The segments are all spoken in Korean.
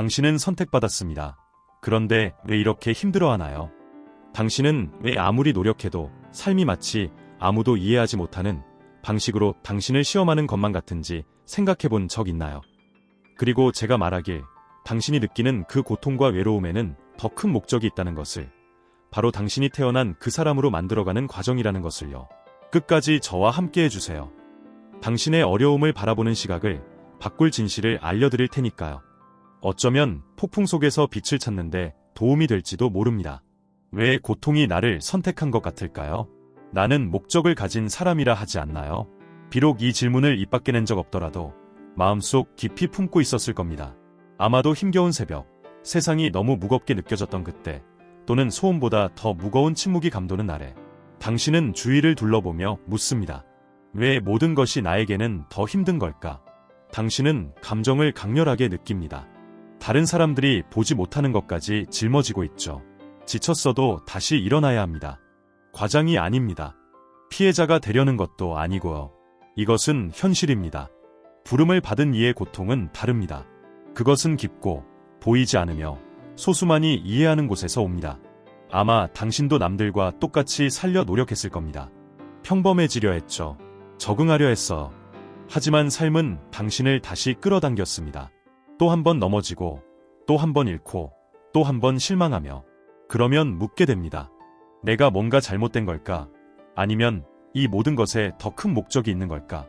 당신은 선택받았습니다. 그런데 왜 이렇게 힘들어하나요? 당신은 왜 아무리 노력해도 삶이 마치 아무도 이해하지 못하는 방식으로 당신을 시험하는 것만 같은지 생각해 본 적 있나요? 그리고 제가 말하길 당신이 느끼는 그 고통과 외로움에는 더 큰 목적이 있다는 것을 바로 당신이 태어난 그 사람으로 만들어가는 과정이라는 것을요. 끝까지 저와 함께 해주세요. 당신의 어려움을 바라보는 시각을 바꿀 진실을 알려드릴 테니까요. 어쩌면 폭풍 속에서 빛을 찾는데 도움이 될지도 모릅니다. 왜 고통이 나를 선택한 것 같을까요? 나는 목적을 가진 사람이라 하지 않나요? 비록 이 질문을 입 밖에 낸 적 없더라도 마음속 깊이 품고 있었을 겁니다. 아마도 힘겨운 새벽, 세상이 너무 무겁게 느껴졌던 그때, 또는 소음보다 더 무거운 침묵이 감도는 날에, 당신은 주위를 둘러보며 묻습니다. 왜 모든 것이 나에게는 더 힘든 걸까? 당신은 감정을 강렬하게 느낍니다. 다른 사람들이 보지 못하는 것까지 짊어지고 있죠. 지쳤어도 다시 일어나야 합니다. 과장이 아닙니다. 피해자가 되려는 것도 아니고요. 이것은 현실입니다. 부름을 받은 이의 고통은 다릅니다. 그것은 깊고 보이지 않으며 소수만이 이해하는 곳에서 옵니다. 아마 당신도 남들과 똑같이 살려 노력했을 겁니다. 평범해지려 했죠. 적응하려 했어. 하지만 삶은 당신을 다시 끌어당겼습니다. 또 한 번 넘어지고, 또 한 번 잃고, 또 한 번 실망하며, 그러면 묻게 됩니다. 내가 뭔가 잘못된 걸까? 아니면 이 모든 것에 더 큰 목적이 있는 걸까?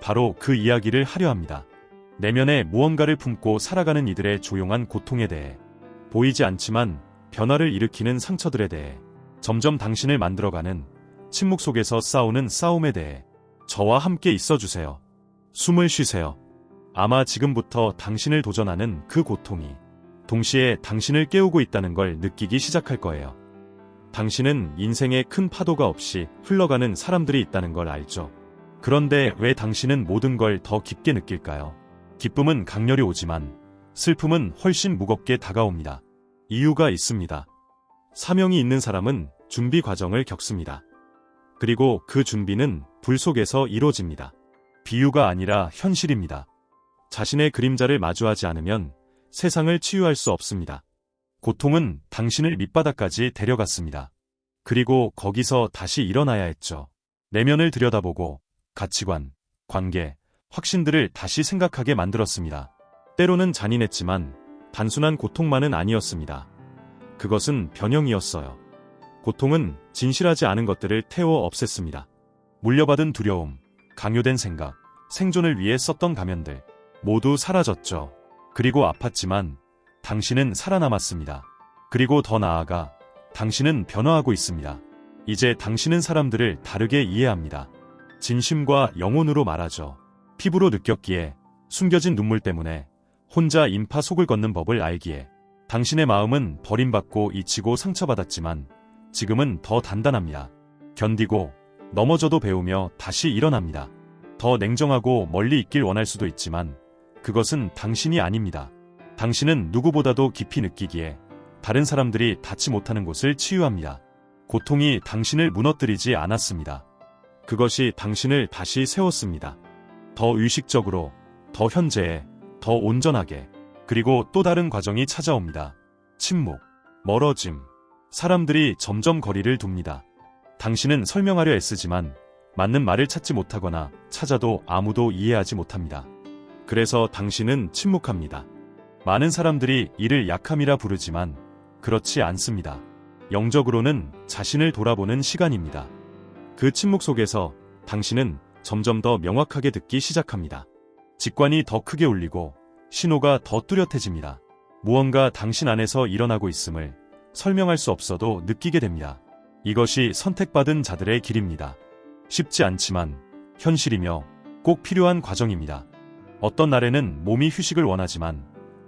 바로 그 이야기를 하려 합니다. 내면에 무언가를 품고 살아가는 이들의 조용한 고통에 대해, 보이지 않지만 변화를 일으키는 상처들에 대해, 점점 당신을 만들어가는 침묵 속에서 싸우는 싸움에 대해 저와 함께 있어주세요. 숨을 쉬세요. 아마 지금부터 당신을 도전하는 그 고통이 동시에 당신을 깨우고 있다는 걸 느끼기 시작할 거예요. 당신은 인생에 큰 파도가 없이 흘러가는 사람들이 있다는 걸 알죠. 그런데 왜 당신은 모든 걸 더 깊게 느낄까요? 기쁨은 강렬히 오지만 슬픔은 훨씬 무겁게 다가옵니다. 이유가 있습니다. 사명이 있는 사람은 준비 과정을 겪습니다. 그리고 그 준비는 불 속에서 이루어집니다. 비유가 아니라 현실입니다. 자신의 그림자를 마주하지 않으면 세상을 치유할 수 없습니다. 고통은 당신을 밑바닥까지 데려갔습니다. 그리고 거기서 다시 일어나야 했죠. 내면을 들여다보고 가치관, 관계, 확신들을 다시 생각하게 만들었습니다. 때로는 잔인했지만 단순한 고통만은 아니었습니다. 그것은 변형이었어요. 고통은 진실하지 않은 것들을 태워 없앴습니다. 물려받은 두려움, 강요된 생각, 생존을 위해 썼던 가면들 모두 사라졌죠. 그리고 아팠지만 당신은 살아남았습니다. 그리고 더 나아가 당신은 변화하고 있습니다. 이제 당신은 사람들을 다르게 이해합니다. 진심과 영혼으로 말하죠. 피부로 느꼈기에 숨겨진 눈물 때문에 혼자 인파 속을 걷는 법을 알기에 당신의 마음은 버림받고 잊히고 상처받았지만 지금은 더 단단합니다. 견디고 넘어져도 배우며 다시 일어납니다. 더 냉정하고 멀리 있길 원할 수도 있지만 그것은 당신이 아닙니다. 당신은 누구보다도 깊이 느끼기에 다른 사람들이 닿지 못하는 곳을 치유합니다. 고통이 당신을 무너뜨리지 않았습니다. 그것이 당신을 다시 세웠습니다. 더 의식적으로, 더 현재에, 더 온전하게, 그리고 또 다른 과정이 찾아옵니다. 침묵, 멀어짐, 사람들이 점점 거리를 둡니다. 당신은 설명하려 애쓰지만 맞는 말을 찾지 못하거나 찾아도 아무도 이해하지 못합니다. 그래서 당신은 침묵합니다. 많은 사람들이 이를 약함이라 부르지만 그렇지 않습니다. 영적으로는 자신을 돌아보는 시간입니다. 그 침묵 속에서 당신은 점점 더 명확하게 듣기 시작합니다. 직관이 더 크게 울리고 신호가 더 뚜렷해집니다. 무언가 당신 안에서 일어나고 있음을 설명할 수 없어도 느끼게 됩니다. 이것이 선택받은 자들의 길입니다. 쉽지 않지만 현실이며 꼭 필요한 과정입니다. 어떤 날에는 몸이 휴식을 원하지만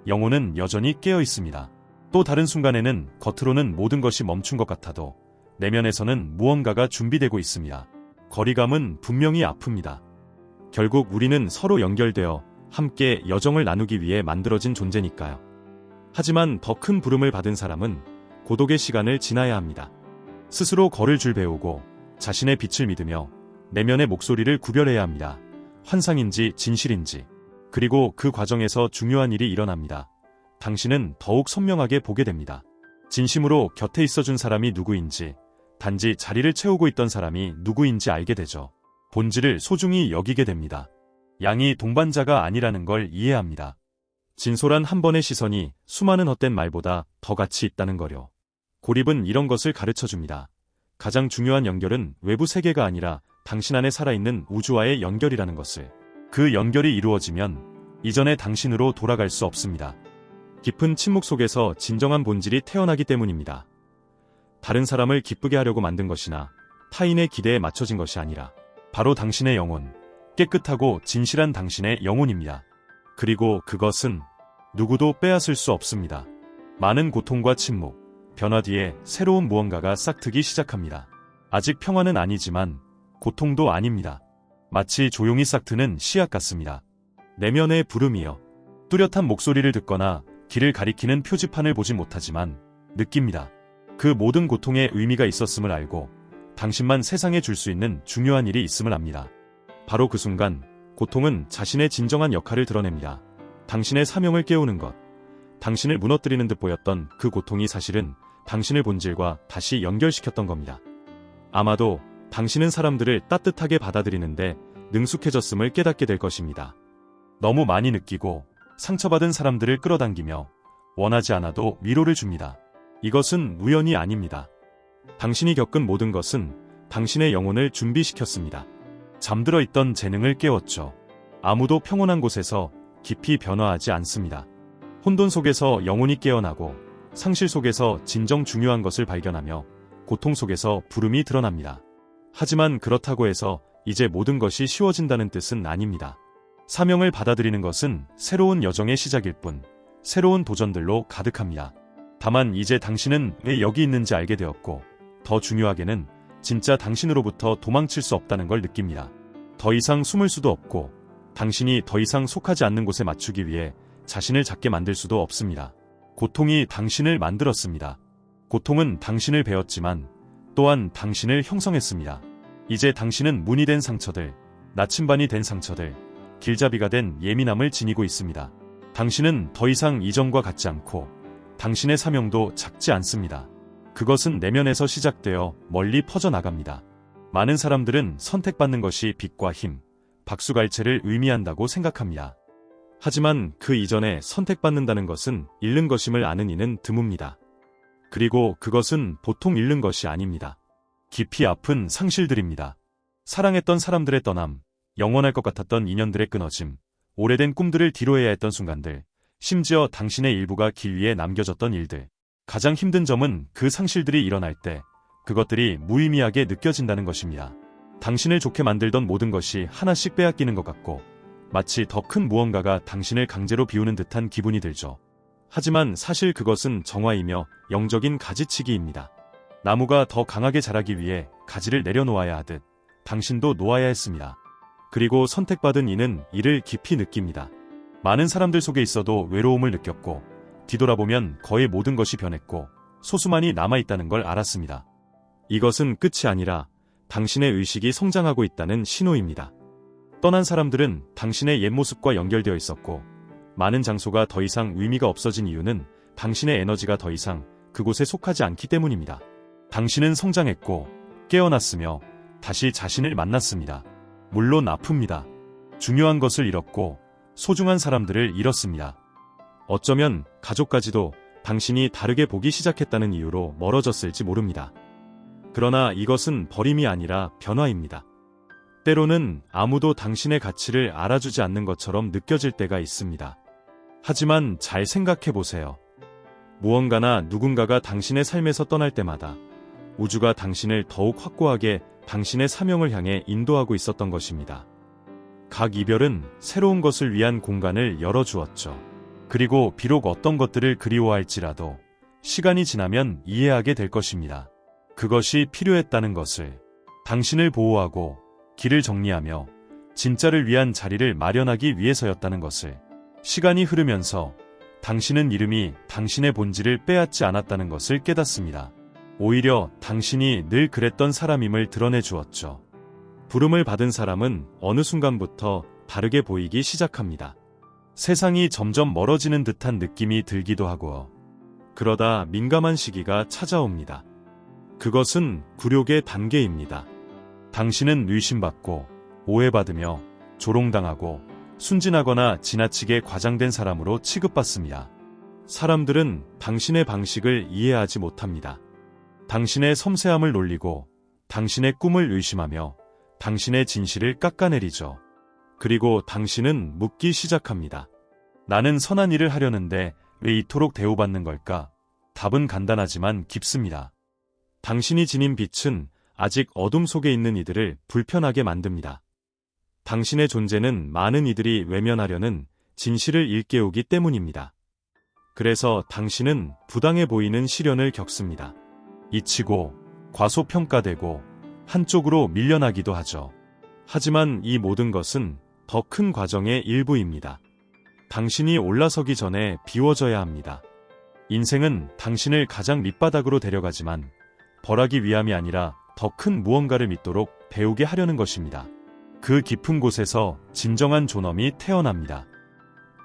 영혼은 여전히 깨어 있습니다. 또 다른 순간에는 겉으로는 모든 것이 멈춘 것 같아도 내면에서는 무언가가 준비되고 있습니다. 거리감은 분명히 아픕니다. 결국 우리는 서로 연결되어 함께 여정을 나누기 위해 만들어진 존재니까요. 하지만 더 큰 부름을 받은 사람은 고독의 시간을 지나야 합니다. 스스로 걸을 줄 배우고 자신의 빛을 믿으며 내면의 목소리를 구별해야 합니다. 환상인지 진실인지. 그리고 그 과정에서 중요한 일이 일어납니다. 당신은 더욱 선명하게 보게 됩니다. 진심으로 곁에 있어준 사람이 누구인지, 단지 자리를 채우고 있던 사람이 누구인지 알게 되죠. 본질을 소중히 여기게 됩니다. 양이 동반자가 아니라는 걸 이해합니다. 진솔한 한 번의 시선이 수많은 헛된 말보다 더 가치 있다는 거려. 고립은 이런 것을 가르쳐 줍니다. 가장 중요한 연결은 외부 세계가 아니라 당신 안에 살아있는 우주와의 연결이라는 것을. 그 연결이 이루어지면 이전의 당신으로 돌아갈 수 없습니다. 깊은 침묵 속에서 진정한 본질이 태어나기 때문입니다. 다른 사람을 기쁘게 하려고 만든 것이나 타인의 기대에 맞춰진 것이 아니라 바로 당신의 영혼, 깨끗하고 진실한 당신의 영혼입니다. 그리고 그것은 누구도 빼앗을 수 없습니다. 많은 고통과 침묵, 변화 뒤에 새로운 무언가가 싹트기 시작합니다. 아직 평화는 아니지만 고통도 아닙니다. 마치 조용히 싹 트는 씨앗 같습니다. 내면의 부름이여. 뚜렷한 목소리를 듣거나 길을 가리키는 표지판을 보지 못하지만 느낍니다. 그 모든 고통에 의미가 있었음을 알고 당신만 세상에 줄 수 있는 중요한 일이 있음을 압니다. 바로 그 순간 고통은 자신의 진정한 역할을 드러냅니다. 당신의 사명을 깨우는 것. 당신을 무너뜨리는 듯 보였던 그 고통이 사실은 당신의 본질과 다시 연결시켰던 겁니다. 아마도 당신은 사람들을 따뜻하게 받아들이는데 능숙해졌음을 깨닫게 될 것입니다. 너무 많이 느끼고 상처받은 사람들을 끌어당기며 원하지 않아도 위로를 줍니다. 이것은 우연이 아닙니다. 당신이 겪은 모든 것은 당신의 영혼을 준비시켰습니다. 잠들어 있던 재능을 깨웠죠. 아무도 평온한 곳에서 깊이 변화하지 않습니다. 혼돈 속에서 영혼이 깨어나고 상실 속에서 진정 중요한 것을 발견하며 고통 속에서 부름이 드러납니다. 하지만 그렇다고 해서 이제 모든 것이 쉬워진다는 뜻은 아닙니다. 사명을 받아들이는 것은 새로운 여정의 시작일 뿐, 새로운 도전들로 가득합니다. 다만 이제 당신은 왜 여기 있는지 알게 되었고, 더 중요하게는 진짜 당신으로부터 도망칠 수 없다는 걸 느낍니다. 더 이상 숨을 수도 없고, 당신이 더 이상 속하지 않는 곳에 맞추기 위해 자신을 작게 만들 수도 없습니다. 고통이 당신을 만들었습니다. 고통은 당신을 배웠지만 또한 당신을 형성했습니다. 이제 당신은 문이 된 상처들, 나침반이 된 상처들, 길잡이가 된 예민함을 지니고 있습니다. 당신은 더 이상 이전과 같지 않고 당신의 사명도 작지 않습니다. 그것은 내면에서 시작되어 멀리 퍼져나갑니다. 많은 사람들은 선택받는 것이 빛과 힘, 박수갈채를 의미한다고 생각합니다. 하지만 그 이전에 선택받는다는 것은 잃는 것임을 아는 이는 드뭅니다. 그리고 그것은 보통 잃는 것이 아닙니다. 깊이 아픈 상실들입니다. 사랑했던 사람들의 떠남, 영원할 것 같았던 인연들의 끊어짐, 오래된 꿈들을 뒤로해야 했던 순간들, 심지어 당신의 일부가 길 위에 남겨졌던 일들. 가장 힘든 점은 그 상실들이 일어날 때 그것들이 무의미하게 느껴진다는 것입니다. 당신을 좋게 만들던 모든 것이 하나씩 빼앗기는 것 같고 마치 더 큰 무언가가 당신을 강제로 비우는 듯한 기분이 들죠. 하지만 사실 그것은 정화이며 영적인 가지치기입니다. 나무가 더 강하게 자라기 위해 가지를 내려놓아야 하듯 당신도 놓아야 했습니다. 그리고 선택받은 이는 이를 깊이 느낍니다. 많은 사람들 속에 있어도 외로움을 느꼈고 뒤돌아보면 거의 모든 것이 변했고 소수만이 남아있다는 걸 알았습니다. 이것은 끝이 아니라 당신의 의식이 성장하고 있다는 신호입니다. 떠난 사람들은 당신의 옛 모습과 연결되어 있었고 많은 장소가 더 이상 의미가 없어진 이유는 당신의 에너지가 더 이상 그곳에 속하지 않기 때문입니다. 당신은 성장했고 깨어났으며 다시 자신을 만났습니다. 물론 아픕니다. 중요한 것을 잃었고 소중한 사람들을 잃었습니다. 어쩌면 가족까지도 당신이 다르게 보기 시작했다는 이유로 멀어졌을지 모릅니다. 그러나 이것은 버림이 아니라 변화입니다. 때로는 아무도 당신의 가치를 알아주지 않는 것처럼 느껴질 때가 있습니다. 하지만 잘 생각해 보세요. 무언가나 누군가가 당신의 삶에서 떠날 때마다 우주가 당신을 더욱 확고하게 당신의 사명을 향해 인도하고 있었던 것입니다. 각 이별은 새로운 것을 위한 공간을 열어주었죠. 그리고 비록 어떤 것들을 그리워할지라도 시간이 지나면 이해하게 될 것입니다. 그것이 필요했다는 것을 당신을 보호하고 길을 정리하며 진짜를 위한 자리를 마련하기 위해서였다는 것을 시간이 흐르면서 당신은 이름이 당신의 본질을 빼앗지 않았다는 것을 깨닫습니다. 오히려 당신이 늘 그랬던 사람임을 드러내 주었죠. 부름을 받은 사람은 어느 순간부터 다르게 보이기 시작합니다. 세상이 점점 멀어지는 듯한 느낌이 들기도 하고 그러다 민감한 시기가 찾아옵니다. 그것은 굴욕의 단계입니다. 당신은 의심받고 오해받으며 조롱당하고 순진하거나 지나치게 과장된 사람으로 취급받습니다. 사람들은 당신의 방식을 이해하지 못합니다. 당신의 섬세함을 놀리고 당신의 꿈을 의심하며 당신의 진실을 깎아내리죠. 그리고 당신은 묻기 시작합니다. 나는 선한 일을 하려는데 왜 이토록 대우받는 걸까? 답은 간단하지만 깊습니다. 당신이 지닌 빛은 아직 어둠 속에 있는 이들을 불편하게 만듭니다. 당신의 존재는 많은 이들이 외면하려는 진실을 일깨우기 때문입니다. 그래서 당신은 부당해 보이는 시련을 겪습니다. 잊히고 과소평가되고 한쪽으로 밀려나기도 하죠. 하지만 이 모든 것은 더 큰 과정의 일부입니다. 당신이 올라서기 전에 비워져야 합니다. 인생은 당신을 가장 밑바닥으로 데려가지만 벌하기 위함이 아니라 더 큰 무언가를 믿도록 배우게 하려는 것입니다. 그 깊은 곳에서 진정한 존엄이 태어납니다.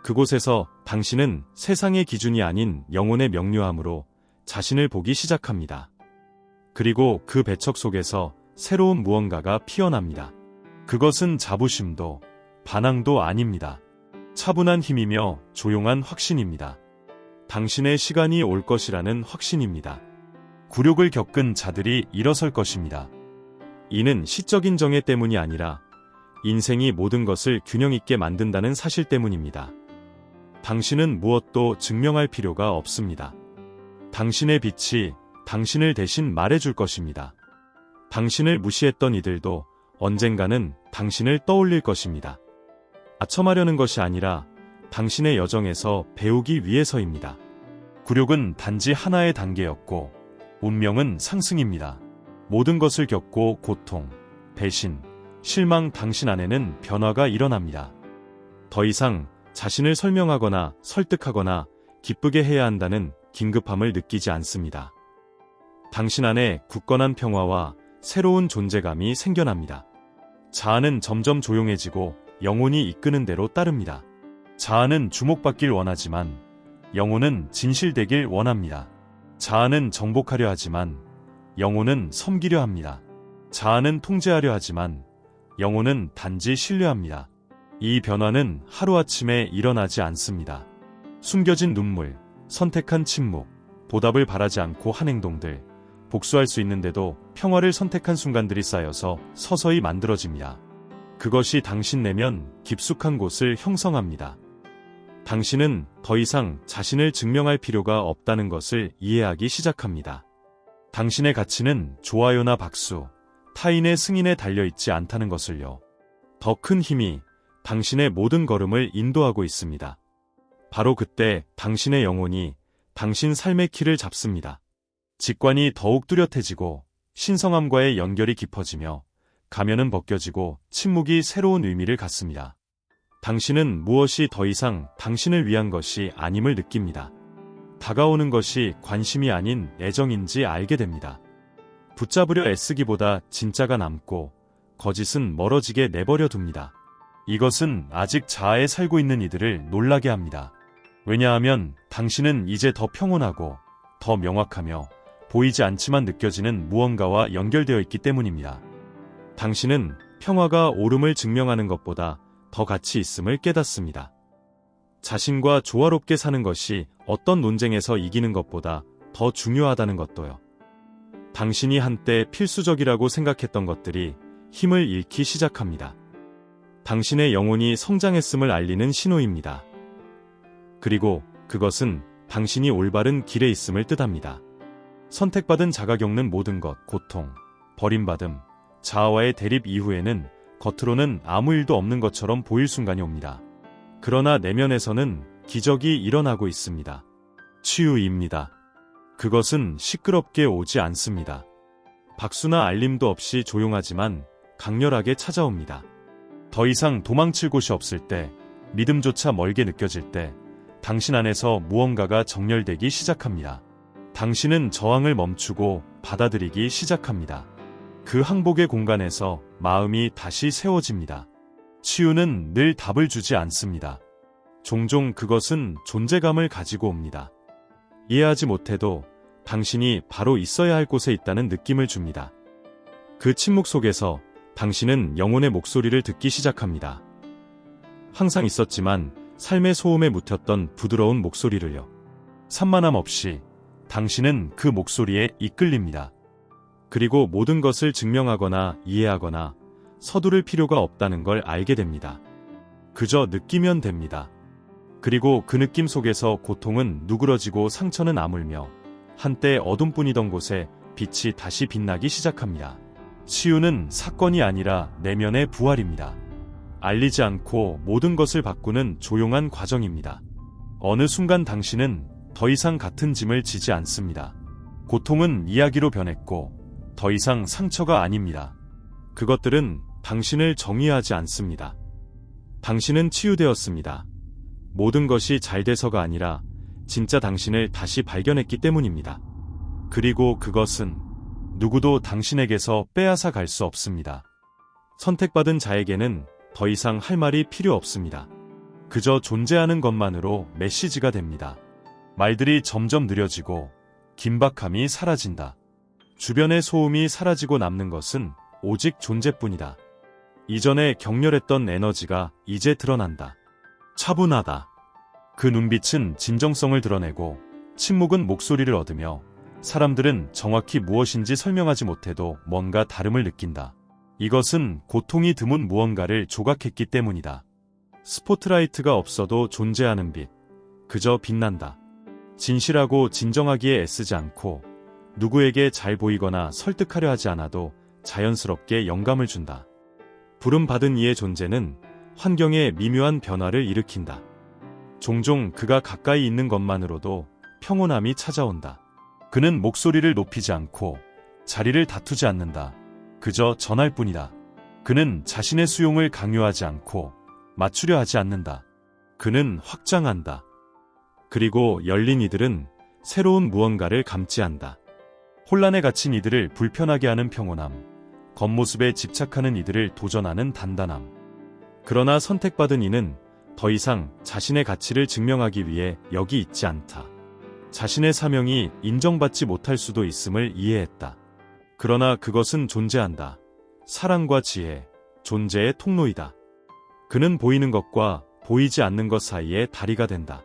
그곳에서 당신은 세상의 기준이 아닌 영혼의 명료함으로 자신을 보기 시작합니다. 그리고 그 배척 속에서 새로운 무언가가 피어납니다. 그것은 자부심도 반항도 아닙니다. 차분한 힘이며 조용한 확신입니다. 당신의 시간이 올 것이라는 확신입니다. 굴욕을 겪은 자들이 일어설 것입니다. 이는 시적인 정해 때문이 아니라 인생이 모든 것을 균형 있게 만든다는 사실 때문입니다. 당신은 무엇도 증명할 필요가 없습니다. 당신의 빛이 당신을 대신 말해줄 것입니다. 당신을 무시했던 이들도 언젠가는 당신을 떠올릴 것입니다. 아첨하려는 것이 아니라 당신의 여정에서 배우기 위해서입니다. 굴욕은 단지 하나의 단계였고 운명은 상승입니다. 모든 것을 겪고 고통, 배신, 실망 당신 안에는 변화가 일어납니다. 더 이상 자신을 설명하거나 설득하거나 기쁘게 해야 한다는 긴급함을 느끼지 않습니다. 당신 안에 굳건한 평화와 새로운 존재감이 생겨납니다. 자아는 점점 조용해지고 영혼이 이끄는 대로 따릅니다. 자아는 주목받길 원하지만 영혼은 진실되길 원합니다. 자아는 정복하려 하지만 영혼은 섬기려 합니다. 자아는 통제하려 하지만 영혼은 단지 신뢰합니다. 이 변화는 하루아침에 일어나지 않습니다. 숨겨진 눈물, 선택한 침묵, 보답을 바라지 않고 한 행동들, 복수할 수 있는데도 평화를 선택한 순간들이 쌓여서 서서히 만들어집니다. 그것이 당신 내면 깊숙한 곳을 형성합니다. 당신은 더 이상 자신을 증명할 필요가 없다는 것을 이해하기 시작합니다. 당신의 가치는 좋아요나 박수, 타인의 승인에 달려있지 않다는 것을요. 더 큰 힘이 당신의 모든 걸음을 인도하고 있습니다. 바로 그때 당신의 영혼이 당신 삶의 키를 잡습니다. 직관이 더욱 뚜렷해지고 신성함과의 연결이 깊어지며 가면은 벗겨지고 침묵이 새로운 의미를 갖습니다. 당신은 무엇이 더 이상 당신을 위한 것이 아님을 느낍니다. 다가오는 것이 관심이 아닌 애정인지 알게 됩니다. 붙잡으려 애쓰기보다 진짜가 남고 거짓은 멀어지게 내버려 둡니다. 이것은 아직 자아에 살고 있는 이들을 놀라게 합니다. 왜냐하면 당신은 이제 더 평온하고 더 명확하며 보이지 않지만 느껴지는 무언가와 연결되어 있기 때문입니다. 당신은 평화가 옳음을 증명하는 것보다 더 가치 있음을 깨닫습니다. 자신과 조화롭게 사는 것이 어떤 논쟁에서 이기는 것보다 더 중요하다는 것도요. 당신이 한때 필수적이라고 생각했던 것들이 힘을 잃기 시작합니다. 당신의 영혼이 성장했음을 알리는 신호입니다. 그리고 그것은 당신이 올바른 길에 있음을 뜻합니다. 선택받은 자가 겪는 모든 것, 고통, 버림받음, 자아와의 대립 이후에는 겉으로는 아무 일도 없는 것처럼 보일 순간이 옵니다. 그러나 내면에서는 기적이 일어나고 있습니다. 치유입니다. 그것은 시끄럽게 오지 않습니다. 박수나 알림도 없이 조용하지만 강렬하게 찾아옵니다. 더 이상 도망칠 곳이 없을 때, 믿음조차 멀게 느껴질 때, 당신 안에서 무언가가 정렬되기 시작합니다. 당신은 저항을 멈추고 받아들이기 시작합니다. 그 항복의 공간에서 마음이 다시 세워집니다. 치유는 늘 답을 주지 않습니다. 종종 그것은 존재감을 가지고 옵니다. 이해하지 못해도 당신이 바로 있어야 할 곳에 있다는 느낌을 줍니다. 그 침묵 속에서 당신은 영혼의 목소리를 듣기 시작합니다. 항상 있었지만 삶의 소음에 묻혔던 부드러운 목소리를요. 산만함 없이 당신은 그 목소리에 이끌립니다. 그리고 모든 것을 증명하거나 이해하거나 서두를 필요가 없다는 걸 알게 됩니다. 그저 느끼면 됩니다. 그리고 그 느낌 속에서 고통은 누그러지고 상처는 아물며 한때 어둠뿐이던 곳에 빛이 다시 빛나기 시작합니다. 치유는 사건이 아니라 내면의 부활입니다. 알리지 않고 모든 것을 바꾸는 조용한 과정입니다. 어느 순간 당신은 더 이상 같은 짐을 지지 않습니다. 고통은 이야기로 변했고 더 이상 상처가 아닙니다. 그것들은 당신을 정의하지 않습니다. 당신은 치유되었습니다. 모든 것이 잘 돼서가 아니라 진짜 당신을 다시 발견했기 때문입니다. 그리고 그것은 누구도 당신에게서 빼앗아 갈 수 없습니다. 선택받은 자에게는 더 이상 할 말이 필요 없습니다. 그저 존재하는 것만으로 메시지가 됩니다. 말들이 점점 느려지고 긴박함이 사라진다. 주변의 소음이 사라지고 남는 것은 오직 존재뿐이다. 이전에 격렬했던 에너지가 이제 드러난다. 차분하다. 그 눈빛은 진정성을 드러내고 침묵은 목소리를 얻으며 사람들은 정확히 무엇인지 설명하지 못해도 뭔가 다름을 느낀다. 이것은 고통이 드문 무언가를 조각했기 때문이다. 스포트라이트가 없어도 존재하는 빛. 그저 빛난다. 진실하고 진정하기에 애쓰지 않고 누구에게 잘 보이거나 설득하려 하지 않아도 자연스럽게 영감을 준다. 부름 받은 이의 존재는 환경에 미묘한 변화를 일으킨다. 종종 그가 가까이 있는 것만으로도 평온함이 찾아온다. 그는 목소리를 높이지 않고 자리를 다투지 않는다. 그저 전할 뿐이다. 그는 자신의 수용을 강요하지 않고 맞추려 하지 않는다. 그는 확장한다. 그리고 열린 이들은 새로운 무언가를 감지한다. 혼란에 갇힌 이들을 불편하게 하는 평온함, 겉모습에 집착하는 이들을 도전하는 단단함. 그러나 선택받은 이는 더 이상 자신의 가치를 증명하기 위해 여기 있지 않다. 자신의 사명이 인정받지 못할 수도 있음을 이해했다. 그러나 그것은 존재한다. 사랑과 지혜, 존재의 통로이다. 그는 보이는 것과 보이지 않는 것 사이에 다리가 된다.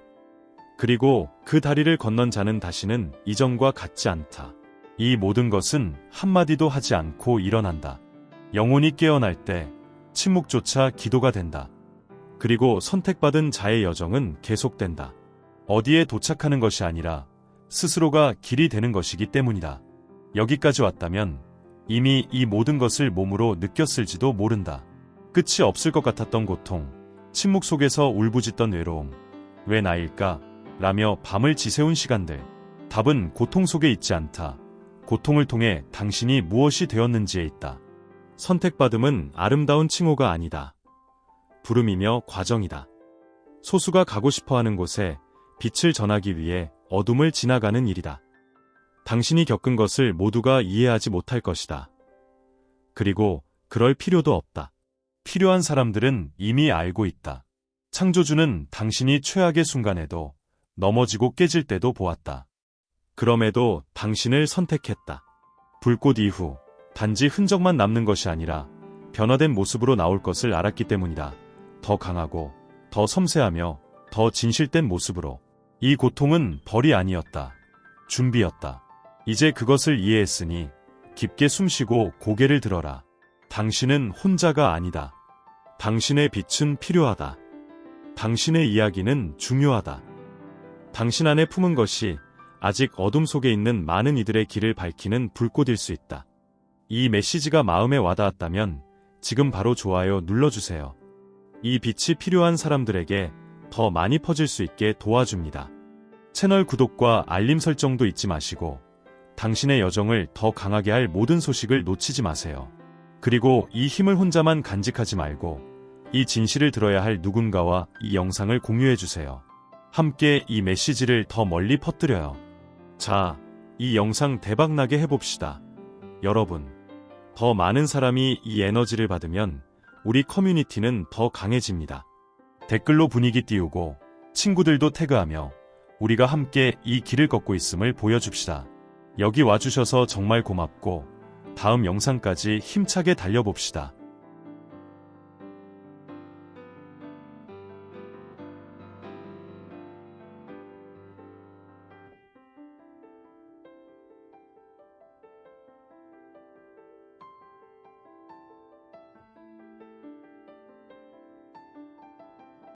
그리고 그 다리를 건넌 자는 다시는 이전과 같지 않다. 이 모든 것은 한마디도 하지 않고 일어난다. 영혼이 깨어날 때 침묵조차 기도가 된다. 그리고 선택받은 자의 여정은 계속된다. 어디에 도착하는 것이 아니라 스스로가 길이 되는 것이기 때문이다. 여기까지 왔다면 이미 이 모든 것을 몸으로 느꼈을지도 모른다. 끝이 없을 것 같았던 고통, 침묵 속에서 울부짖던 외로움, 왜 나일까? 라며 밤을 지새운 시간들. 답은 고통 속에 있지 않다. 고통을 통해 당신이 무엇이 되었는지에 있다. 선택받음은 아름다운 칭호가 아니다. 부름이며 과정이다. 소수가 가고 싶어 하는 곳에 빛을 전하기 위해 어둠을 지나가는 일이다. 당신이 겪은 것을 모두가 이해하지 못할 것이다. 그리고 그럴 필요도 없다. 필요한 사람들은 이미 알고 있다. 창조주는 당신이 최악의 순간에도 넘어지고 깨질 때도 보았다. 그럼에도 당신을 선택했다. 불꽃 이후 단지 흔적만 남는 것이 아니라 변화된 모습으로 나올 것을 알았기 때문이다. 더 강하고 더 섬세하며 더 진실된 모습으로. 이 고통은 벌이 아니었다. 준비였다. 이제 그것을 이해했으니 깊게 숨쉬고 고개를 들어라. 당신은 혼자가 아니다. 당신의 빛은 필요하다. 당신의 이야기는 중요하다. 당신 안에 품은 것이 아직 어둠 속에 있는 많은 이들의 길을 밝히는 불꽃일 수 있다. 이 메시지가 마음에 와닿았다면 지금 바로 좋아요 눌러주세요. 이 빛이 필요한 사람들에게 더 많이 퍼질 수 있게 도와줍니다. 채널 구독과 알림 설정도 잊지 마시고 당신의 여정을 더 강하게 할 모든 소식을 놓치지 마세요. 그리고 이 힘을 혼자만 간직하지 말고 이 진실을 들어야 할 누군가와 이 영상을 공유해 주세요. 함께 이 메시지를 더 멀리 퍼뜨려요. 자, 이 영상 대박나게 해봅시다. 여러분, 더 많은 사람이 이 에너지를 받으면 우리 커뮤니티는 더 강해집니다. 댓글로 분위기 띄우고 친구들도 태그하며 우리가 함께 이 길을 걷고 있음을 보여줍시다. 여기 와주셔서 정말 고맙고 다음 영상까지 힘차게 달려봅시다.